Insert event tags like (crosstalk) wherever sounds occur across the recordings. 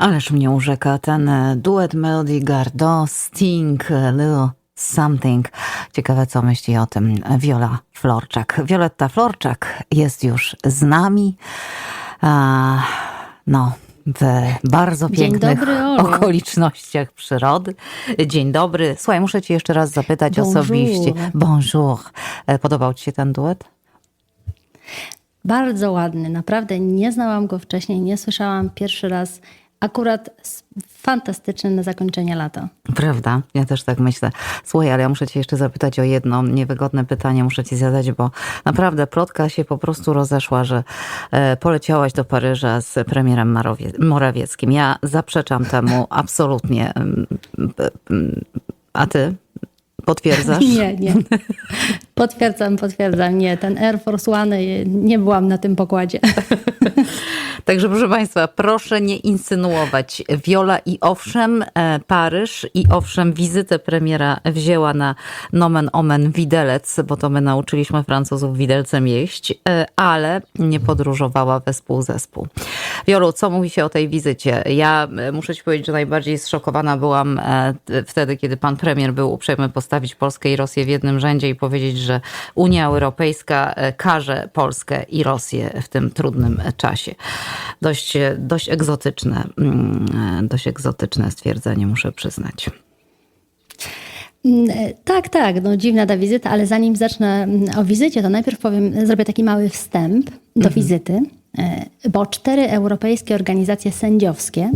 Ależ mnie urzeka ten e, duet Melody Gardot, Sting, e, Lil Something. Ciekawe, co myśli o tym Viola Florczak. Violetta Florczak jest już z nami. No, w bardzo pięknych dobry, okolicznościach przyrody. Dzień dobry. Słuchaj, muszę cię jeszcze raz zapytać Bonjour. osobiście. Bonjour. E, Podobał ci się ten duet? Bardzo ładny, naprawdę nie znałam go wcześniej, nie słyszałam pierwszy raz. Akurat fantastyczny na zakończenie lata. Prawda, ja też tak myślę. Słuchaj, ale ja muszę cię jeszcze zapytać o jedno niewygodne pytanie, muszę ci zadać, bo naprawdę plotka się po prostu rozeszła, że e, poleciałaś do Paryża z premierem Morawieckim. Ja zaprzeczam temu (laughs) absolutnie. Mm, mm, A ty potwierdzasz? Nie, nie. (laughs) Potwierdzam, potwierdzam. Nie, ten Air Force One, y, nie byłam na tym pokładzie. (laughs) Także proszę Państwa, proszę nie insynuować. Wiola i owszem, e, Paryż i owszem, wizytę premiera wzięła na nomen omen widelec, bo to my nauczyliśmy Francuzów widelcem jeść, e, ale nie podróżowała wespół zespół. Wiolu, co mówi się o tej wizycie? Ja e, muszę Ci powiedzieć, że najbardziej zszokowana byłam wtedy, kiedy pan premier był uprzejmy postawić Polskę i Rosję w jednym rzędzie i powiedzieć, że Unia Europejska e, karze Polskę i Rosję w tym trudnym czasie. Dość, e, dość egzotyczne, mm, e, dość egzotyczne stwierdzenie, muszę przyznać. Mm, Tak, tak, no dziwna ta wizyta, ale zanim zacznę mm, o wizycie, to najpierw powiem, zrobię taki mały wstęp do wizyty, e, bo cztery europejskie organizacje sędziowskie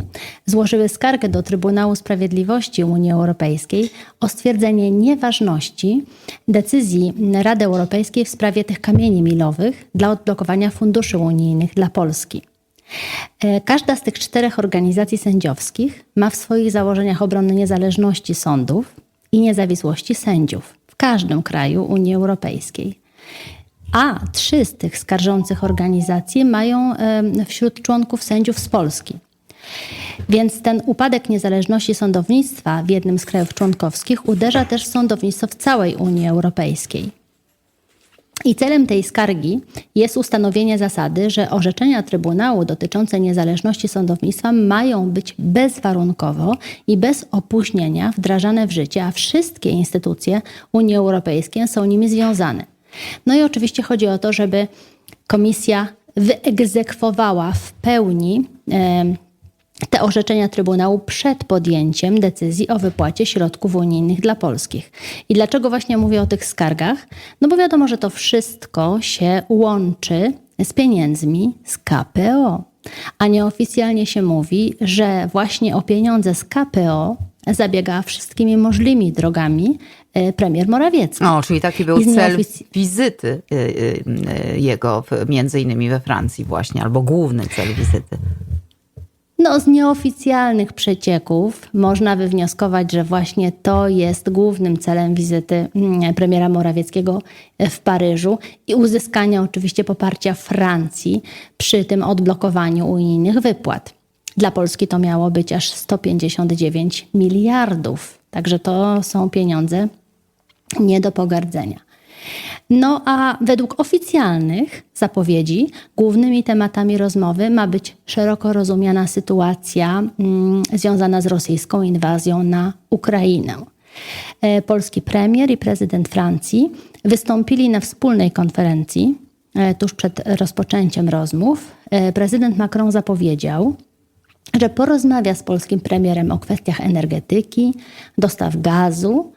złożyły skargę do Trybunału Sprawiedliwości Unii Europejskiej o stwierdzenie nieważności decyzji Rady Europejskiej w sprawie tych kamieni milowych dla odblokowania funduszy unijnych dla Polski. E, Każda z tych czterech organizacji sędziowskich ma w swoich założeniach obronę niezależności sądów i niezawisłości sędziów w każdym kraju Unii Europejskiej. A trzy z tych skarżących organizacji mają wśród członków sędziów z Polski. Więc ten upadek niezależności sądownictwa w jednym z krajów członkowskich uderza też w sądownictwo w całej Unii Europejskiej. I celem tej skargi jest ustanowienie zasady, że orzeczenia Trybunału dotyczące niezależności sądownictwa mają być bezwarunkowo i bez opóźnienia wdrażane w życie, a wszystkie instytucje Unii Europejskiej są nimi związane. No i oczywiście chodzi o to, żeby komisja wyegzekwowała w pełni te orzeczenia Trybunału przed podjęciem decyzji o wypłacie środków unijnych dla polskich. I dlaczego właśnie mówię o tych skargach? No bo wiadomo, że to wszystko się łączy z pieniędzmi z KPO. A nieoficjalnie się mówi, że właśnie o pieniądze z KPO zabiega wszystkimi możliwymi drogami e, premier Morawiecki. O, czyli taki był cel wizyty y, y, jego, między innymi we Francji właśnie, albo główny cel wizyty. No, z nieoficjalnych przecieków można wywnioskować, że właśnie to jest głównym celem wizyty mm, premiera Morawieckiego w Paryżu i uzyskania oczywiście poparcia Francji przy tym odblokowaniu unijnych wypłat. Dla Polski to miało być aż 159 miliardów. Także to są pieniądze nie do pogardzenia. No a według oficjalnych zapowiedzi głównymi tematami rozmowy ma być szeroko rozumiana sytuacja mm, związana z rosyjską inwazją na Ukrainę. E, Polski premier i prezydent Francji wystąpili na wspólnej konferencji e, tuż przed rozpoczęciem rozmów. E, Prezydent Macron zapowiedział, że porozmawia z polskim premierem o kwestiach energetyki, dostaw gazu,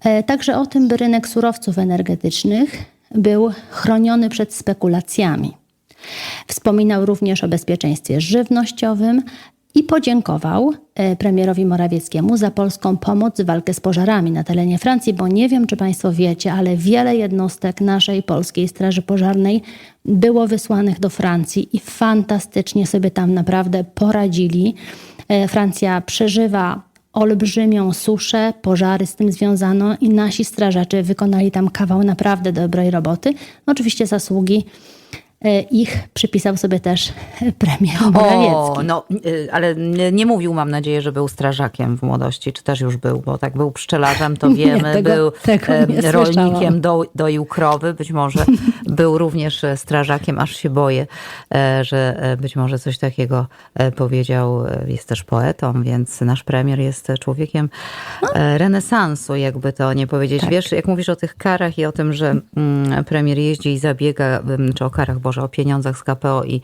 e, także o tym, by rynek surowców energetycznych był chroniony przed spekulacjami. Wspominał również o bezpieczeństwie żywnościowym i podziękował e, premierowi Morawieckiemu za polską pomoc w walkę z pożarami na terenie Francji, bo nie wiem, czy Państwo wiecie, ale wiele jednostek naszej polskiej Straży Pożarnej było wysłanych do Francji i fantastycznie sobie tam naprawdę poradzili. E, Francja przeżywa olbrzymią suszę, pożary z tym związano i nasi strażacy wykonali tam kawał naprawdę dobrej roboty. Oczywiście zasługi ich przypisał sobie też premier Morawiecki. O, no, y, ale nie nie mówił, mam nadzieję, że był strażakiem w młodości, czy też już był, bo tak był pszczelarzem, to (laughs) Nie, wiemy, tego- był tego em, nie rolnikiem, do, doił krowy, być może (laughs) był również e, strażakiem, aż się boję, e, że e, być może coś takiego e, powiedział. E, Jest też poetą, więc nasz premier jest człowiekiem e, renesansu, jakby to nie powiedzieć. Tak. Wiesz, jak mówisz o tych karach i o tym, że mm, premier jeździ i zabiega, czy o karach, Boże, o pieniądzach z KPO i,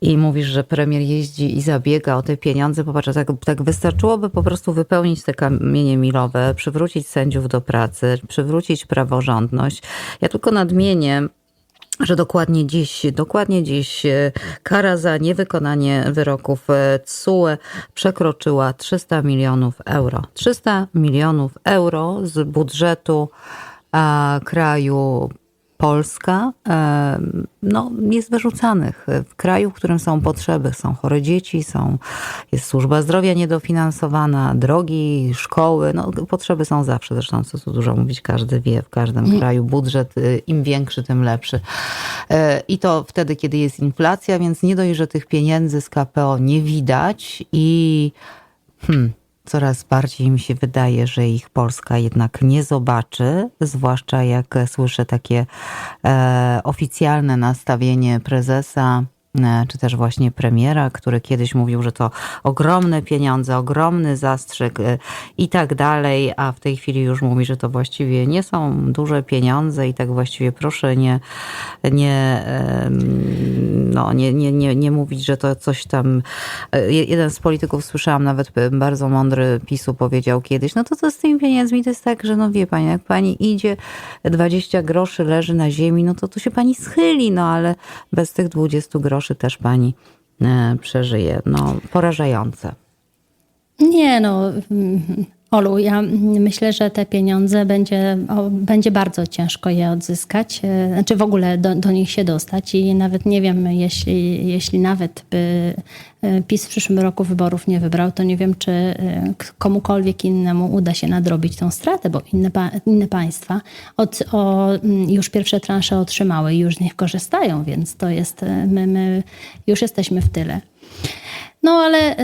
i mówisz, że premier jeździ i zabiega o te pieniądze, popatrz, tak, tak wystarczyłoby po prostu wypełnić te kamienie milowe, przywrócić sędziów do pracy, przywrócić praworządność. Ja tylko nadmienię, że dokładnie dziś, dokładnie dziś e, kara za niewykonanie wyroków e, TSUE przekroczyła 300 milionów euro. 300 milionów euro z budżetu a, kraju Polska no, jest wyrzucanych w kraju, w którym są potrzeby. Są chore dzieci, są, jest służba zdrowia niedofinansowana, drogi, szkoły. No, potrzeby są zawsze. Zresztą co tu dużo mówić, każdy wie, w każdym kraju budżet y, im większy, tym lepszy. E, I to wtedy, kiedy jest inflacja, więc nie dość, że tych pieniędzy z KPO nie widać i hmm, coraz bardziej mi się wydaje, że ich Polska jednak nie zobaczy, zwłaszcza jak słyszę takie e, oficjalne nastawienie prezesa. E, Czy też właśnie premiera, który kiedyś mówił, że to ogromne pieniądze, ogromny zastrzyk e, i tak dalej, a w tej chwili już mówi, że to właściwie nie są duże pieniądze i tak właściwie proszę nie, nie, no, nie, nie, nie, nie mówić, że to coś tam. e, je- Jeden z polityków słyszałam, nawet bardzo mądry PiSu powiedział kiedyś, no to co z tymi pieniędzmi? To jest tak, że no wie pani, jak pani idzie, 20 groszy leży na ziemi, no to tu się pani schyli, no ale bez tych 20 groszy też pani e, przeżyje. No porażające. Nie, no. Olu, ja myślę, że te pieniądze będzie, o, będzie bardzo ciężko je odzyskać, e, znaczy w ogóle do, do nich się dostać i nawet nie wiem, jeśli, jeśli nawet by e, PiS w przyszłym roku wyborów nie wybrał, to nie wiem, czy e, komukolwiek innemu uda się nadrobić tą stratę, bo inne, pa, inne państwa od, o, już pierwsze transze otrzymały i już z nich korzystają, więc to jest, my, my już jesteśmy w tyle. No ale...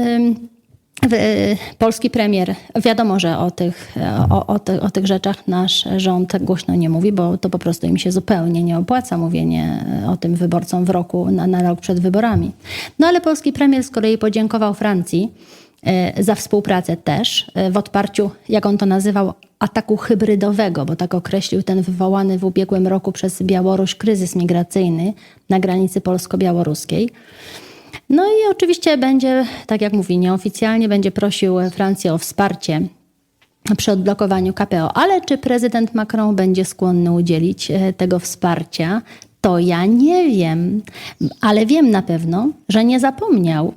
Polski premier, wiadomo, że o tych, o, o, ty, o tych rzeczach nasz rząd głośno nie mówi, bo to po prostu im się zupełnie nie opłaca mówienie o tym wyborcom w roku, na, na rok przed wyborami. No ale polski premier z kolei podziękował Francji y, za współpracę też y, w odparciu, jak on to nazywał, ataku hybrydowego, bo tak określił ten wywołany w ubiegłym roku przez Białoruś kryzys migracyjny na granicy polsko-białoruskiej. No i oczywiście będzie, tak jak mówi, nieoficjalnie będzie prosił Francję o wsparcie przy odblokowaniu KPO. Ale czy prezydent Macron będzie skłonny udzielić e, tego wsparcia, to ja nie wiem. Ale wiem na pewno, że nie zapomniał,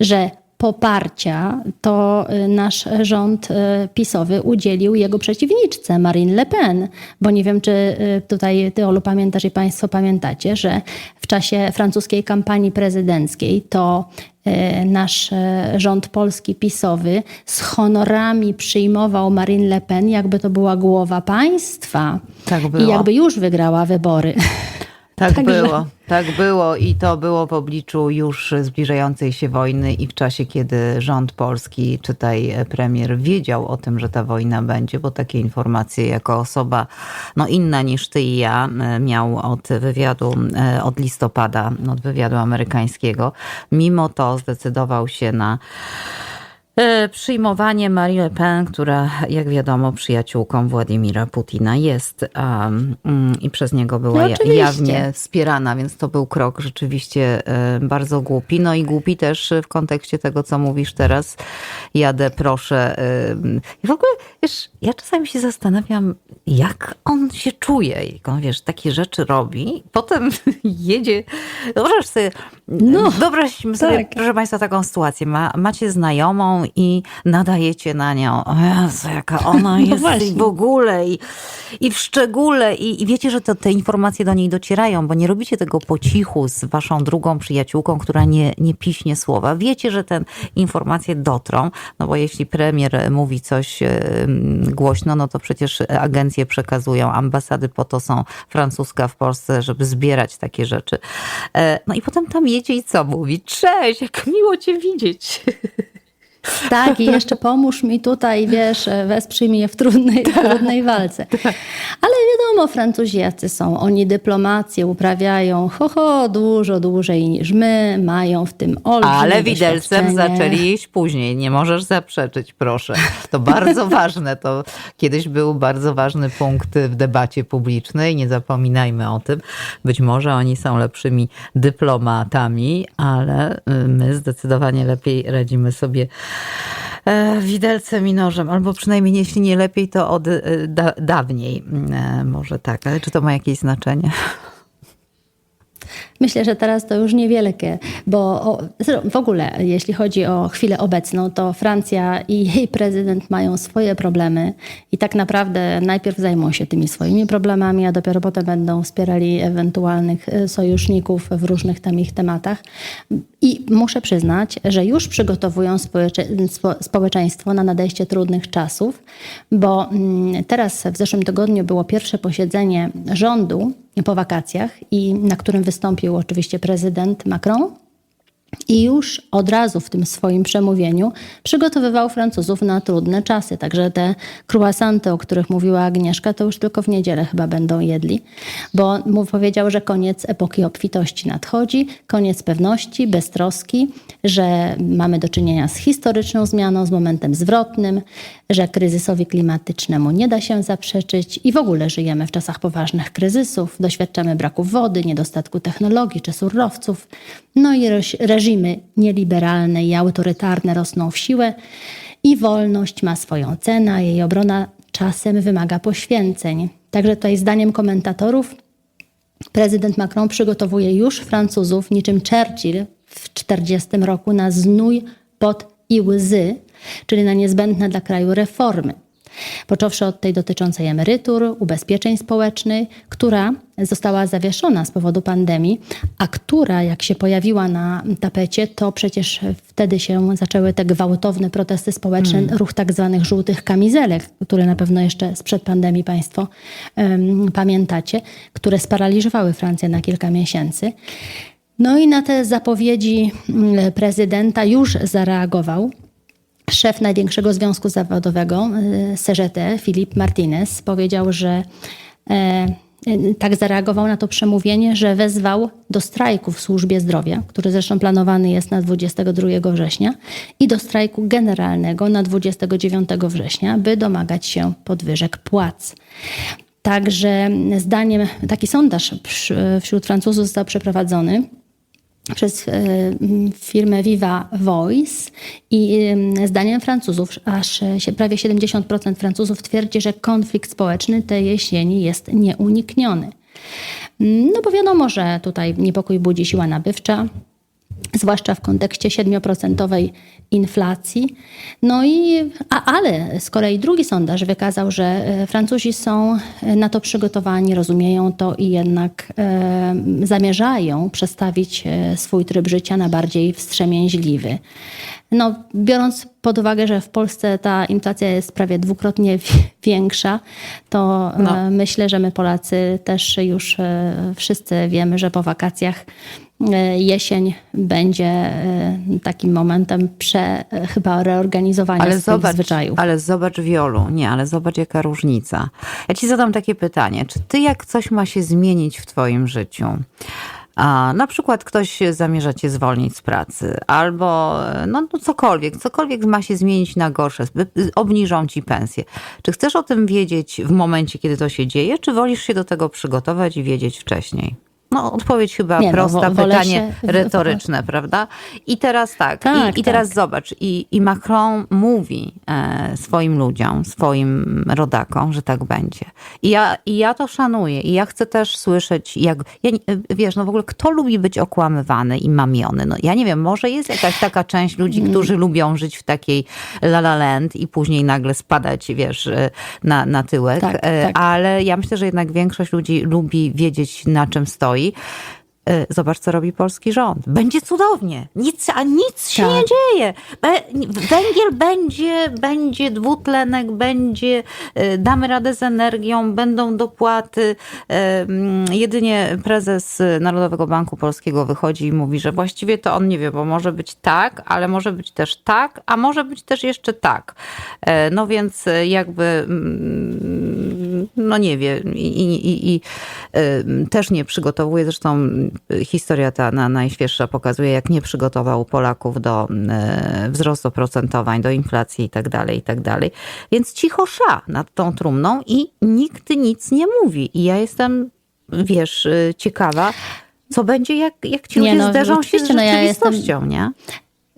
że poparcia to y, nasz rząd y, PiSowy udzielił jego przeciwniczce Marine Le Pen. Bo nie wiem, czy y, tutaj ty, Olu, pamiętasz i państwo pamiętacie, że w czasie francuskiej kampanii prezydenckiej to nasz rząd polski PiSowy z honorami przyjmował Marine Le Pen, jakby to była głowa państwa. Tak I jakby już wygrała wybory. (laughs) Tak Także- było, tak było i to było w obliczu już zbliżającej się wojny i w czasie, kiedy rząd polski, czytaj premier, wiedział o tym, że ta wojna będzie, bo takie informacje jako osoba no inna niż ty i ja e, miał od wywiadu, e, od listopada, od wywiadu amerykańskiego. Mimo to zdecydował się na E, Przyjmowanie Marie Le Pen, która jak wiadomo przyjaciółką Władimira Putina jest um, i przez niego była No jawnie wspierana, więc to był krok rzeczywiście e, bardzo głupi. No i głupi też w kontekście tego, co mówisz teraz. Jadę, proszę. e, I w ogóle, wiesz, ja czasami się zastanawiam, jak on się czuje, jak on, wiesz, takie rzeczy robi, potem (laughs) jedzie, wyobraź sobie, No, wyobraźmy sobie, tak. proszę Państwa, taką sytuację. Ma, macie znajomą i nadajecie na nią. O Jezu, jaka ona (laughs) jest i właśnie. w ogóle i, i w szczególe. I, I wiecie, że to, te informacje do niej docierają, bo nie robicie tego po cichu z waszą drugą przyjaciółką, która nie, nie piśnie słowa. Wiecie, że te informacje dotrą, no bo jeśli premier mówi coś głośno, no to przecież agencje przekazują, ambasady po to są francuska w Polsce, żeby zbierać takie rzeczy. E, No i potem tam jedzie i co mówi? Cześć, jak miło cię widzieć. (laughs) Tak, i jeszcze pomóż mi tutaj, wiesz, wesprzyj mnie w trudnej, Tak. w trudnej walce. Ale wiadomo, Francuzi jacy są. Oni dyplomację uprawiają ho, ho, dużo dłużej niż my, mają w tym olbrzymie Ale widelcem zaczęli jeść później. Nie możesz zaprzeczyć, proszę. To bardzo (laughs) ważne. To kiedyś był bardzo ważny punkt w debacie publicznej. Nie zapominajmy o tym. Być może oni są lepszymi dyplomatami, ale my zdecydowanie lepiej radzimy sobie widelcem i nożem. Albo przynajmniej jeśli nie lepiej, to od e, da, dawniej. E, Może tak. Ale czy to ma jakieś znaczenie? Myślę, że teraz to już niewielkie, bo w ogóle, jeśli chodzi o chwilę obecną, to Francja i jej prezydent mają swoje problemy i tak naprawdę najpierw zajmą się tymi swoimi problemami, a dopiero potem będą wspierali ewentualnych e, sojuszników w różnych tam ich tematach. I muszę przyznać, że już przygotowują społecze, spo, społeczeństwo na nadejście trudnych czasów, bo mm, teraz w zeszłym tygodniu było pierwsze posiedzenie rządu po wakacjach i na którym wystąpił oczywiście prezydent Macron. I już od razu w tym swoim przemówieniu przygotowywał Francuzów na trudne czasy. Także te croissanty, o których mówiła Agnieszka, to już tylko w niedzielę chyba będą jedli, bo mu powiedział, że koniec epoki obfitości nadchodzi, koniec pewności, beztroski, że mamy do czynienia z historyczną zmianą, z momentem zwrotnym, że kryzysowi klimatycznemu nie da się zaprzeczyć i w ogóle żyjemy w czasach poważnych kryzysów, doświadczamy braku wody, niedostatku technologii czy surowców, no i reż- reżimy nieliberalne i autorytarne rosną w siłę i wolność ma swoją cenę, a jej obrona czasem wymaga poświęceń. Także tutaj zdaniem komentatorów prezydent Macron przygotowuje już Francuzów niczym Churchill w 40 roku na znój, pot i łzy, czyli na niezbędne dla kraju reformy. Począwszy od tej dotyczącej emerytur, ubezpieczeń społecznych, która została zawieszona z powodu pandemii, a która, jak się pojawiła na tapecie, to przecież wtedy się zaczęły te gwałtowne protesty społeczne, ruch tak zwanych żółtych kamizelek, które na pewno jeszcze sprzed pandemii Państwo em, pamiętacie, które sparaliżowały Francję na kilka miesięcy. No i na te zapowiedzi mm, prezydenta już zareagował szef największego związku zawodowego e, CGT, Filip Martinez, powiedział, że e, e, tak zareagował na to przemówienie, że wezwał do strajku w służbie zdrowia, który zresztą planowany jest na 22 września, i do strajku generalnego na 29 września, by domagać się podwyżek płac. Także zdaniem, taki sondaż wśród Francuzów został przeprowadzony przez e, firmę Viva Voice i em, zdaniem Francuzów aż e, prawie 70% Francuzów twierdzi, że konflikt społeczny tej jesieni jest nieunikniony. No bo wiadomo, że tutaj niepokój budzi siła nabywcza, zwłaszcza w kontekście 7% inflacji. No i, a, ale z kolei drugi sondaż wykazał, że e, Francuzi są e, na to przygotowani, rozumieją to i jednak e, zamierzają przestawić e, swój tryb życia na bardziej wstrzemięźliwy. No, biorąc pod uwagę, że w Polsce ta inflacja jest prawie dwukrotnie wi- większa, to No. myślę, że my Polacy też już wszyscy wiemy, że po wakacjach jesień będzie e, takim momentem prze, e, chyba reorganizowania Ale zobacz, zwyczajów. ale zobacz Wiolu, nie, ale zobacz jaka różnica. Ja ci zadam takie pytanie, czy ty jak coś ma się zmienić w twoim życiu, a na przykład ktoś zamierza cię zwolnić z pracy, albo no, no cokolwiek, cokolwiek ma się zmienić na gorsze, by- obniżą ci pensję. Czy chcesz o tym wiedzieć w momencie, kiedy to się dzieje, czy wolisz się do tego przygotować i wiedzieć wcześniej? No, odpowiedź chyba Nie, no, prosta, wolę pytanie się- retoryczne, prawda? I teraz tak, Tak, i, i teraz tak. zobacz, i, i Macron mówi e, swoim ludziom, swoim rodakom, że tak będzie. I ja, I ja to szanuję i ja chcę też słyszeć, jak, ja, nie- wiesz, no w ogóle kto lubi być okłamywany i mamiony? No ja nie wiem, może jest jakaś taka część ludzi, Mm. którzy lubią żyć w takiej la la land i później nagle spadać, wiesz, e, na, na tyłek, Tak, E, tak. ale ja myślę, że jednak większość ludzi lubi wiedzieć, na czym stoi. E, Zobacz, co robi polski rząd. Będzie cudownie. Nic, a nic się Tak. nie dzieje. Węgiel będzie, będzie dwutlenek, będzie, e, damy radę z energią, będą dopłaty. E, mm, Jedynie prezes Narodowego Banku Polskiego wychodzi i mówi, że właściwie to on nie wie, bo może być tak, ale może być też tak, a może być też jeszcze tak. No więc jakby mm, no nie wie i, i, i, i y, też nie przygotowuje. Zresztą historia ta na, najświeższa pokazuje, jak nie przygotował Polaków do y, wzrostu procentowań, do inflacji i tak dalej, i tak. Więc cicho sza nad tą trumną i nikt nic nie mówi. I ja jestem, wiesz, y, ciekawa, co będzie, jak, jak ci Nie, ludzie no, zderzą się z oczywiście, no ja jestem- rzeczywistością, nie?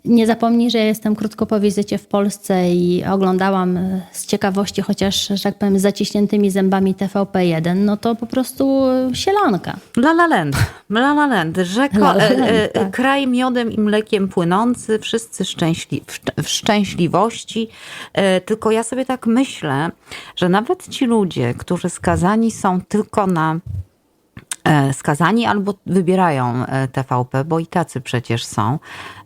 Nie zapomnij, że jestem krótko po wizycie w Polsce i oglądałam e, z ciekawości, chociaż, że tak powiem, z zaciśniętymi zębami TVP1, no to po prostu e, sielanka. La La Land, (laughs) La La Land, rzeko, La La e, Land, e, tak. kraj miodem i mlekiem płynący, wszyscy szczęśli, w, szcz- w szczęśliwości. E, Tylko ja sobie tak myślę, że nawet ci ludzie, którzy skazani są tylko na e, skazani albo wybierają e, TVP, bo i tacy przecież są,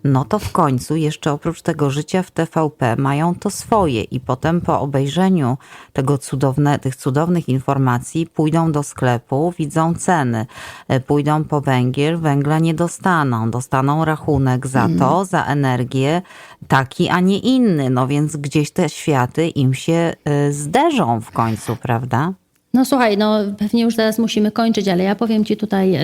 no to w końcu jeszcze oprócz tego życia w TVP mają to swoje i potem po obejrzeniu tego cudowne, tych cudownych informacji pójdą do sklepu, widzą ceny, e, pójdą po węgiel, węgla nie dostaną, dostaną rachunek za to, za energię taki, a nie inny, no więc gdzieś te światy im się e, zderzą w końcu, prawda? No słuchaj, no pewnie już teraz musimy kończyć, ale ja powiem ci tutaj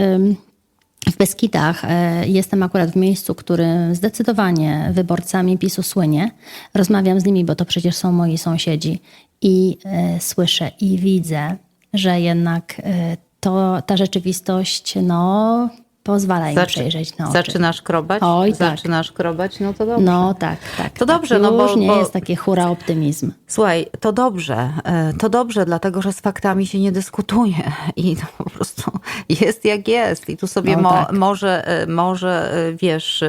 w Beskidach e, jestem akurat w miejscu, którym zdecydowanie wyborcami PiSu słynie. Rozmawiam z nimi, bo to przecież są moi sąsiedzi i e, słyszę i widzę, że jednak e, to, ta rzeczywistość no, pozwala im Zaczy- przejrzeć na oczy. Zaczynasz krobać? Oj, tak. Zaczynasz krobać? No to dobrze. No tak, tak. To tak. dobrze, no bo- nie bo- jest taki hura optymizm. Słuchaj, to dobrze, e, to dobrze, dlatego że z faktami się nie dyskutuje (laughs) i to po prostu jest jak jest. I tu sobie No mo, tak. może, e, może, e, wiesz,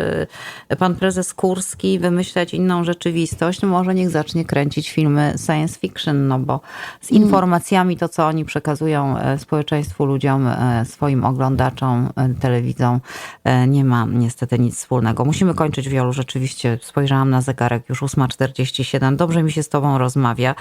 pan prezes Kurski wymyślać inną rzeczywistość, no może niech zacznie kręcić filmy science fiction, no bo z Mm. informacjami to, co oni przekazują społeczeństwu, ludziom, swoim oglądaczom, e, telewidzom, e, nie ma niestety nic wspólnego. Musimy kończyć, Wiolu, rzeczywiście spojrzałam na zegarek, już 8.47. Dobrze mi się z tobą rozmawia.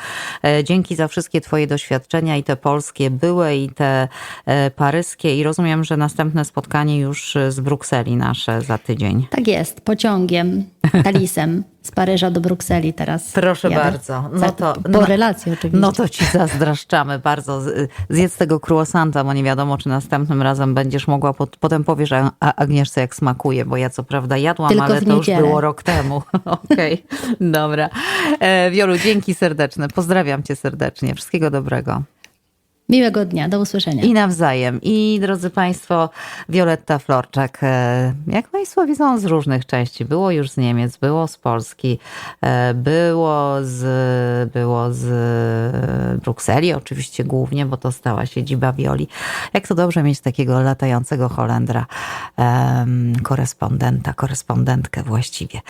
E, Dzięki za wszystkie twoje doświadczenia i te polskie były i te e, paryskie i rozumiem, że następne spotkanie już z Brukseli nasze za tydzień. Tak jest, pociągiem, talisem (laughs) z Paryża do Brukseli teraz. Proszę jadę. bardzo. No to- po no- relacji oczywiście. No to ci zazdraszczamy bardzo. Zjedz tego croissanta, bo nie wiadomo, czy następnym razem będziesz mogła, pot- potem powiesz a- a Agnieszce, jak smakuje, bo ja co prawda jadłam, Tylko ale to już było rok temu. (laughs) Okej, dobra. E, Wiolu, dzięki serdeczne. Pozdrawiam cię serdecznie. Wszystkiego dobrego. Miłego dnia, do usłyszenia. I nawzajem. I drodzy Państwo, Wioletta Florczak, e, jak Państwo widzą, z różnych części. Było już z Niemiec, było z Polski, e, było z, było z Brukseli, oczywiście głównie, bo to stała siedziba Wioli. Jak to dobrze mieć takiego latającego Holendra, korespondenta, korespondentkę właściwie.